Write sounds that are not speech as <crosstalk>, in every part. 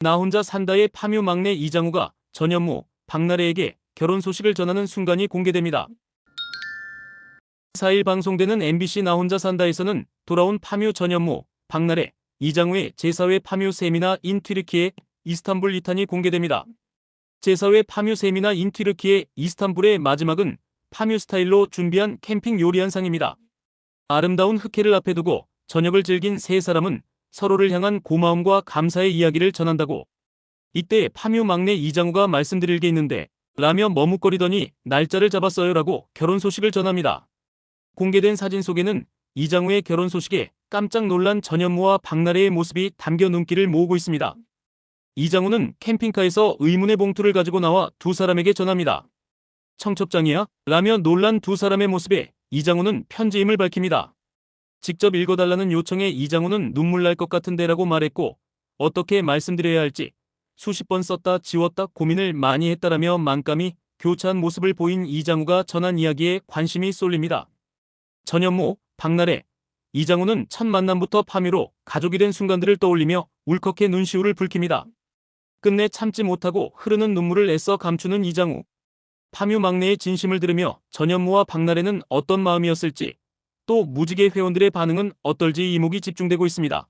나 혼자 산다의 파묘 막내 이장우가 전현무, 박나래에게 결혼 소식을 전하는 순간이 공개됩니다. 4일 방송되는 MBC 나 혼자 산다에서는 돌아온 파묘 전현무, 박나래, 이장우의 제4회 파묘 세미나 인 튀르키예 이스탄불 리탄이 공개됩니다. 제4회 파묘 세미나 인 튀르키예 이스탄불의 마지막은 파묘 스타일로 준비한 캠핑 요리 한상입니다. 아름다운 흑해를 앞에 두고 저녁을 즐긴 세 사람은 서로를 향한 고마움과 감사의 이야기를 전한다고. 이때 파묘 막내 이장우가 말씀드릴 게 있는데 라며 머뭇거리더니 날짜를 잡았어요라고 결혼 소식을 전합니다. 공개된 사진 속에는 이장우의 결혼 소식에 깜짝 놀란 전현무와 박나래의 모습이 담겨 눈길을 모으고 있습니다. 이장우는 캠핑카에서 의문의 봉투를 가지고 나와 두 사람에게 전합니다. 청첩장이야? 라며 놀란 두 사람의 모습에 이장우는 편지임을 밝힙니다. 직접 읽어달라는 요청에 이장우는 눈물 날 것 같은데라고 말했고 어떻게 말씀드려야 할지 수십 번 썼다 지웠다 고민을 많이 했다라며 만감이 교차한 모습을 보인 이장우가 전한 이야기에 관심이 쏠립니다. 전현무, 박나래, 이장우는 첫 만남부터 파묘로 가족이 된 순간들을 떠올리며 울컥해 눈시울을 붉힙니다. 끝내 참지 못하고 흐르는 눈물을 애써 감추는 이장우. 파묘 막내의 진심을 들으며 전현무와 박나래는 어떤 마음이었을지 또 무지개 회원들의 반응은 어떨지 이목이 집중되고 있습니다.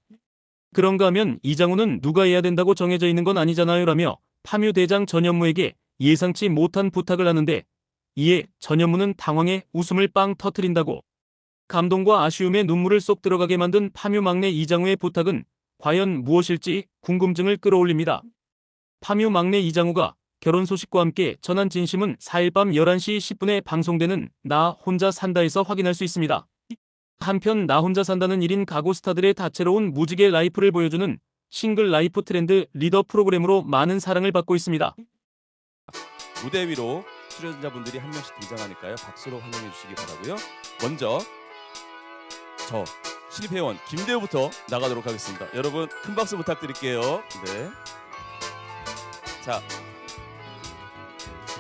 그런가 하면 이장우는 누가 해야 된다고 정해져 있는 건 아니잖아요 라며 파묘 대장 전현무에게 예상치 못한 부탁을 하는데 이에 전현무는 당황해 웃음을 빵 터트린다고 감동과 아쉬움에 눈물을 쏙 들어가게 만든 파묘 막내 이장우의 부탁은 과연 무엇일지 궁금증을 끌어올립니다. 파묘 막내 이장우가 결혼 소식과 함께 전한 진심은 4일 밤 11시 10분에 방송되는 나 혼자 산다에서 확인할 수 있습니다. 한편 나 혼자 산다는 1인 가구 스타들의 다채로운 무지개 라이프를 보여주는 싱글 라이프 트렌드 리더 프로그램으로 많은 사랑을 받고 있습니다. 무대 위로 출연자분들이 한 명씩 등장하니까요. 박수로 환영해 주시기 바라고요. 먼저 저 신입 회원 김대우부터 나가도록 하겠습니다. 여러분 큰 박수 부탁드릴게요. 네. 자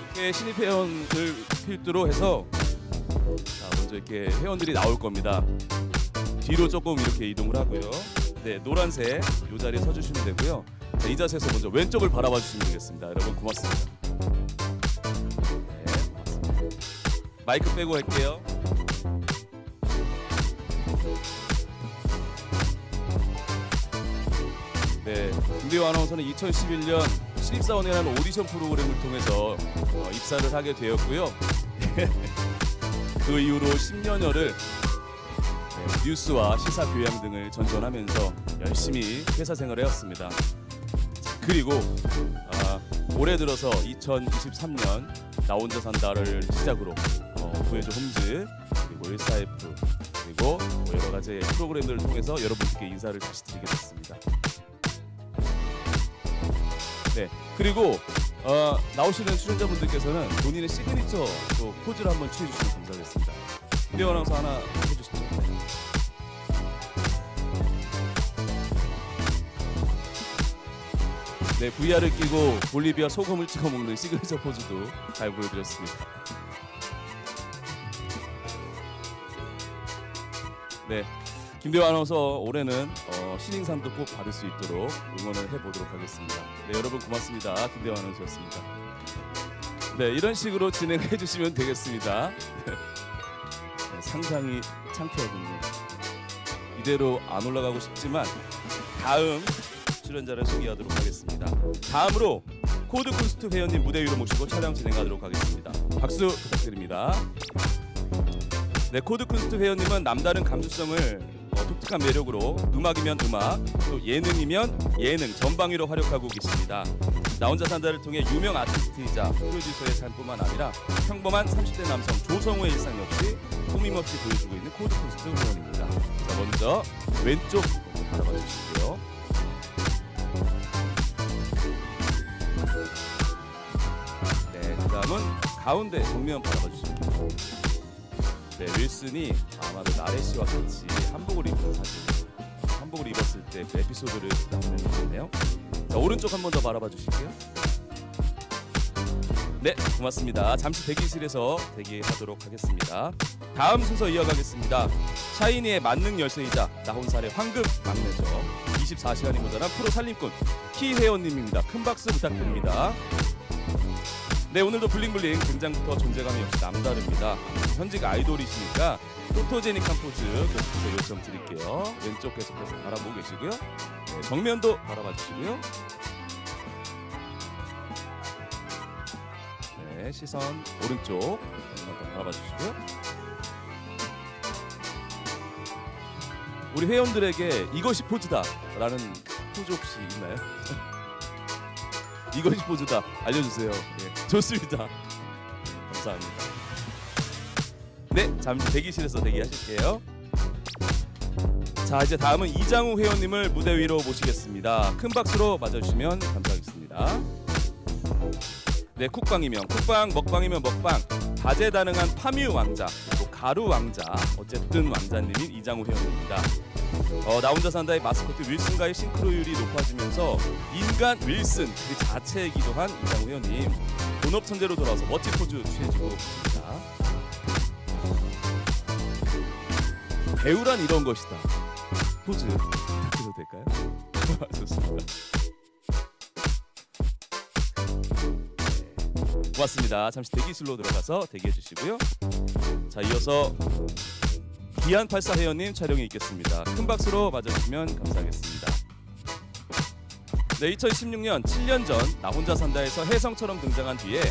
이렇게 신입 회원들 필두로 해서 자 먼저 이렇게 회원들이 나올 겁니다. 뒤로 조금 이렇게 이동을 하고요. 네 노란색 이 자리에 서주시면 되고요. 자, 이 자세에서 먼저 왼쪽을 바라봐 주시면 되겠습니다. 여러분 고맙습니다. 네, 고맙습니다. 마이크 빼고 할게요. 네, 김대호 아나운서는 2011년 신입사원이라는 오디션 프로그램을 통해서 어, 입사를 하게 되었고요. <laughs> 그 이후로 10년여를 네, 뉴스와 시사 교양 등을 전전하면서 열심히 회사 생활을 해왔습니다. 자, 그리고 아, 올해 들어서 2023년 나 혼자 산다를 시작으로 어, 구해줘 홈즈 그리고 14F 그리고 뭐 여러 가지 프로그램들을 통해서 여러분께 인사를 다시 드리게 됐습니다. 네 그리고 어, 나오시는 출연자분들께서는 본인의 시그니처 또 포즈를 한번 취해주시면 감사하겠습니다. 김대원 아나운서 하나 해주시죠. 네, VR을 끼고 볼리비아 소금을 찍어 먹는 시그니처 포즈도 잘 보여드렸습니다. 네, 김대호 아나운서 올해는 어, 신인상도 꼭 받을 수 있도록 응원을 해보도록 하겠습니다. 네, 여러분 고맙습니다. 김대호 아나운서였습니다. 네, 이런 식으로 진행해 주시면 되겠습니다. 네, 상당히 창피하군요. 이대로 안 올라가고 싶지만 다음 출연자를 소개하도록 하겠습니다. 다음으로 코드 쿤스트 회원님 무대 위로 모시고 촬영 진행하도록 하겠습니다. 박수 부탁드립니다. 네, 코드 쿤스트 회원님은 남다른 감수성을 어, 독특한 매력으로 음악이면 음악, 또 예능이면 예능 전방위로 활약하고 계십니다. 나 혼자 산다를 통해 유명 아티스트이자 프로듀서의 삶뿐만 아니라 평범한 30대 남성 조성우의 일상 역시 꾸밈없이 보여주고 있는 코드 쿤스트 회원입니다. 자, 먼저 왼쪽 바라봐 주시고요. 네, 그 다음은 가운데 정면 바라봐 됩니다. 네, 윌슨이 아마도 나래 씨와 같이 한복을 입은 사진, 한복을 입었을 때 그 에피소드를 남겨주셨네요. 자, 오른쪽 한 번 더 바라봐 주실게요. 네, 고맙습니다. 잠시 대기실에서 대기하도록 하겠습니다. 다음 순서 이어가겠습니다. 샤이니의 만능 열쇠이자 나혼살의 황금 막내죠. 24시간이 모자란 프로 살림꾼 키 회원님입니다. 큰 박수 부탁드립니다. 네 오늘도 블링블링 등장부터 존재감이 역시 남다릅니다. 현직 아이돌이시니까 포토제닉한 포즈 계속해서 요청 드릴게요. 왼쪽 계속해서 바라보고 계시고요. 네, 정면도 바라봐 주시고요. 네 시선 오른쪽 한번 바라봐 주시고요. 우리 회원들에게 이것이 포즈다라는 포즈 혹시 있나요? <laughs> 이것이 포즈다 알려주세요. 예, 좋습니다. 감사합니다. 네, 잠시 대기실에서 대기하실게요. 자, 이제 다음은 이장우 회원님을 무대 위로 모시겠습니다. 큰 박수로 맞아주시면 감사하겠습니다. 네, 쿡방이면 쿡방, 먹방이면 먹방, 다재다능한 파뮤 왕자, 그리고 가루 왕자, 어쨌든 왕자님인 이장우 회원입니다. 어, 나 혼자 산다의 마스코트 윌슨과의 싱크로율이 높아지면서 인간 윌슨 그 자체이기도 한 이장우 회원님 본업 천재로 돌아와서 멋진 포즈 취해주고 계십니다. 배우란 이런 것이다. 포즈 부탁드려도 될까요? <laughs> 좋습니다. 네, 고맙습니다. 잠시 대기실로 들어가서 대기해 주시고요. 자, 이어서 기안 84 회원님 촬영이 있겠습니다. 큰 박수로 맞아주시면 감사하겠습니다. 네, 2016년 7년 전 나 혼자 산다에서 혜성처럼 등장한 뒤에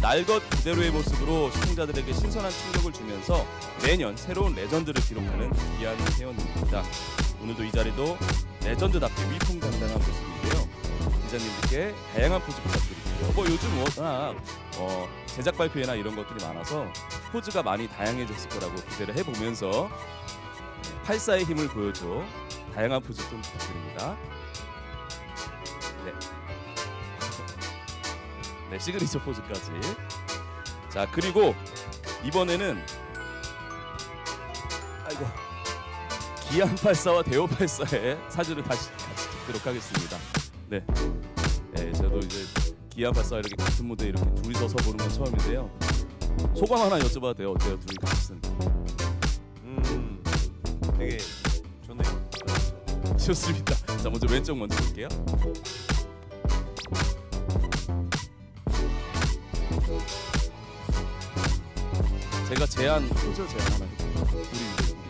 날것 그대로의 모습으로 시청자들에게 신선한 충격을 주면서 매년 새로운 레전드를 기록하는 기안 회원님입니다. 오늘도 이 자리도 레전드답게 위풍당당한 모습인데요. 기자님들께 다양한 포즈 부탁드릴게요. 뭐 요즘 워낙 어, 제작 발표회나 이런 것들이 많아서 포즈가 많이 다양해졌을 거라고 기대를 해보면서 84의 힘을 보여줘 다양한 포즈 좀 부탁드립니다. 네. 네 시그니처 포즈까지. 자 그리고 이번에는 아이고 기안 84와 대호 84의 사진을 다시 같이 찍도록 하겠습니다. 네. 네 저도 이제 기안 84 이렇게 같은 무대 이렇게 둘이서 서 보는 건 처음인데요. 소감 하나 여쭤봐도 돼요? 어때요? 둘이 같이 쓴. 음, 되게 좋네요. 좋습니다. 자 먼저 왼쪽 먼저 볼게요. 제가 제안 포즈 제안 하나 해볼게요.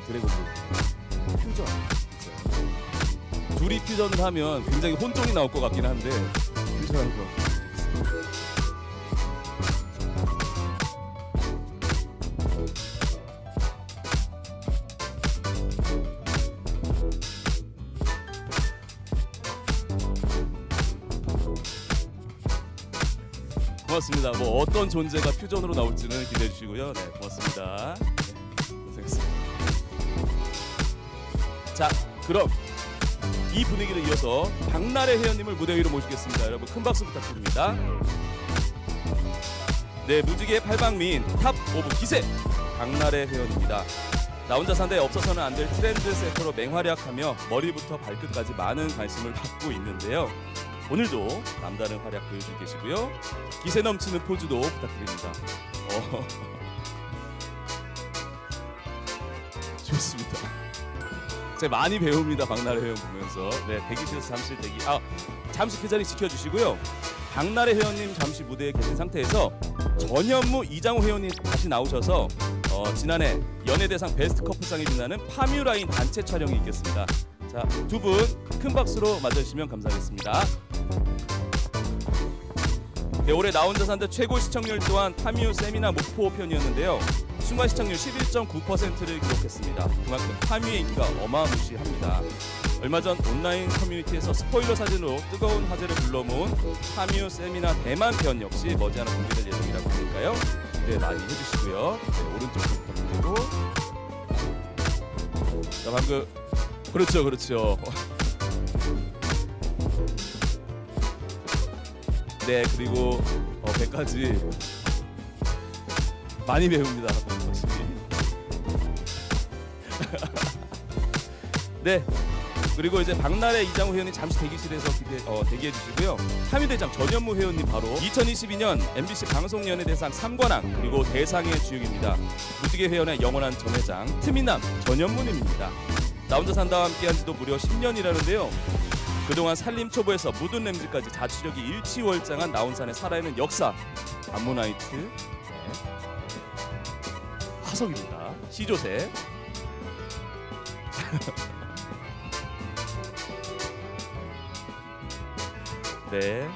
우리 퓨전 있어요. 둘이 퓨전을 하면 굉장히 혼종이 나올 것 같긴 한데 퓨전한 거. 고맙습니다. 뭐 어떤 존재가 퓨전으로 나올지는 기대해 주시고요. 네, 고맙습니다. 네, 고생했습니다. 자, 그럼 이 분위기를 이어서 박나래 회원님을 무대 위로 모시겠습니다. 여러분 큰 박수 부탁드립니다. 네, 무지개 팔방미인 탑 오브 기세 박나래 회원입니다. 나 혼자 산다에 없어서는 안 될 트렌드 세터로 맹활약하며 머리부터 발끝까지 많은 관심을 받고 있는데요. 오늘도 남다른 활약 보여주고 계시고요. 기세 넘치는 포즈도 부탁드립니다. 어. <laughs> 좋습니다. 제가 많이 배웁니다. 박나래 회원 보면서. 네, 대기실에서 잠시 대기. 아, 잠시 그 자리 지켜주시고요. 박나래 회원님 잠시 무대에 계신 상태에서 전현무 이장호 회원님 다시 나오셔서 어, 지난해 연예대상 베스트 커플상에 빛나는 파뮤라인 단체 촬영이 있겠습니다. 자, 두 분 큰 박수로 맞아주시면 감사하겠습니다. 네, 올해 나 혼자 산다 최고 시청률 또한 파뮤 세미나 목포 편이었는데요. 순간 시청률 11.9%를 기록했습니다. 그만큼 파뮤의 인기가 어마무시합니다. 얼마 전 온라인 커뮤니티에서 스포일러 사진으로 뜨거운 화제를 불러모은 파뮤 세미나 대만 편 역시 머지않아 공개될 예정이라고 하니까요. 기대 많이 해주시고요. 네, 오른쪽 부탁드리고 자 방금 그렇죠 그렇죠. 네 그리고 어, 100가지 많이 배웁니다. <laughs> 네 그리고 이제 박나래 이장우 회원님 잠시 대기실에서 기대, 어, 대기해 주시고요. 파미대장 전현무 회원님 바로 2022년 MBC 방송연예 대상 3관왕 그리고 대상의 주역입니다. 무지개 회원의 영원한 전 회장 트미남 전현무님입니다. 나 혼자 산다와 함께한 지도 무려 10년이라는데요 그동안 산림초보에서 묻은 램지까지 자치력이 일치월장한 나온산의 살아있는 역사 암모나이트 네. 화석입니다. 시조새 <laughs> 네.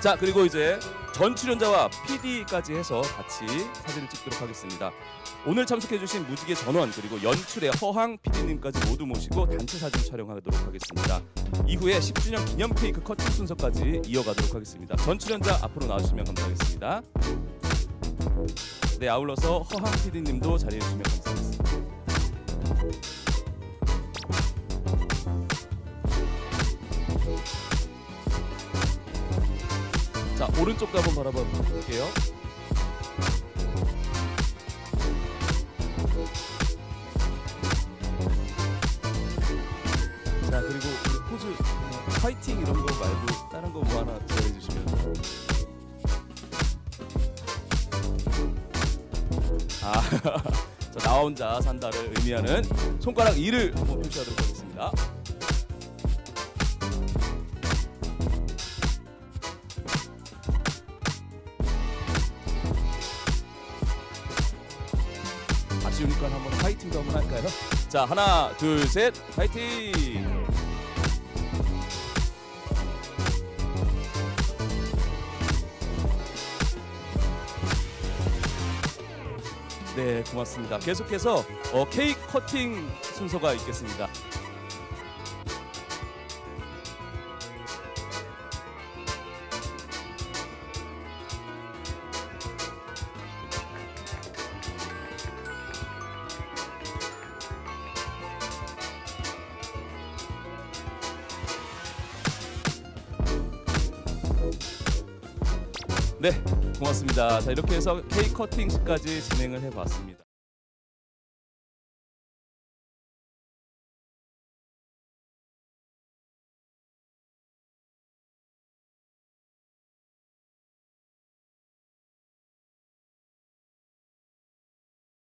자 그리고 이제 전 출연자와 PD까지 해서 같이 사진을 찍도록 하겠습니다. 오늘 참석해주신 무지개 전원 그리고 연출의 허황 PD님까지 모두 모시고 단체 사진 촬영하도록 하겠습니다. 이후에 10주년 기념 케이크 커팅 순서까지 이어가도록 하겠습니다. 전 출연자 앞으로 나와주시면 감사하겠습니다. 네 아울러서 허황 PD님도 자리해 주시면 감사하겠습니다. 자 오른쪽도 한번 바라봐 볼게요. 나 혼자 산다를 의미하는 손가락 2를 한번 표시하도록 하겠습니다. 아쉬우니까 한번 파이팅도 한번 할까요? 자 하나 둘 셋 파이팅! 네 고맙습니다. 계속해서 어, 케이크 커팅 순서가 있겠습니다. 네 고맙습니다. 자 이렇게 해서 케이크 커팅까지 진행을 해봤습니다.